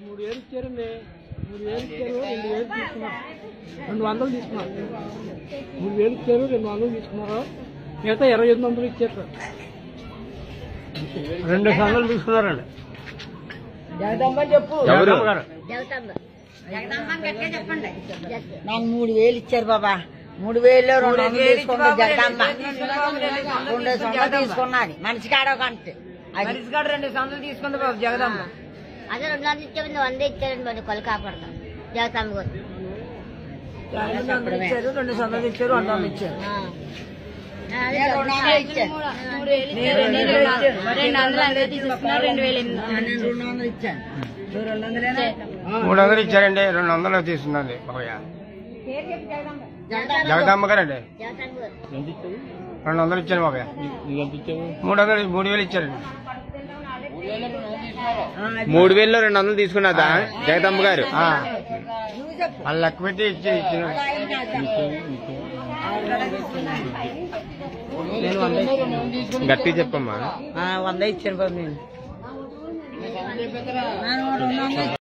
మూడు వేలు ఇచ్చారండి మూడు వేలు ఇచ్చారు రెండు వేలు తీసుకున్నారు రెండు వందలు తీసుకున్నారు మూడు వేలు ఇచ్చారు రెండు వందలు తీసుకున్నారు మిగతా ఇరవై ఎనిమిది వందలు ఇచ్చారు సార్ రెండు వందలు తీసుకున్నారండి చెప్పు నాకు మూడు వేలు ఇచ్చారు బాబా. మూడు వేలు రెండు వందలు తీసుకున్నా జగదమ్మ రెండు సొంత తీసుకున్నది మనిషి కాడ ఒక రెండు సందులు తీసుకుంది బాబు జగదమ్మ అదే రెండు వందలు వంద ఇచ్చారండి మరి కొలు కాపాడతాం జగతమ్మ గారు రెండు వందలు ఇచ్చారు రెండు సందులు ఇచ్చారు మూడు వందలు ఇచ్చారండి రెండు వందలు తీసుకున్నది బాబయ్య జగదమ్మ గారండి రెండు వందలు ఇచ్చాను బాబయ్య మూడు వందలు మూడు వేలు ఇచ్చారండి మూడు వేలలో రెండు వందలు తీసుకున్నదా జగదమ్మ గారు. వాళ్ళు లెక్క పెట్టి ఇచ్చి ఇచ్చిన గట్టి చెప్పమ్మా. వంద ఇచ్చాను బాబు నేను.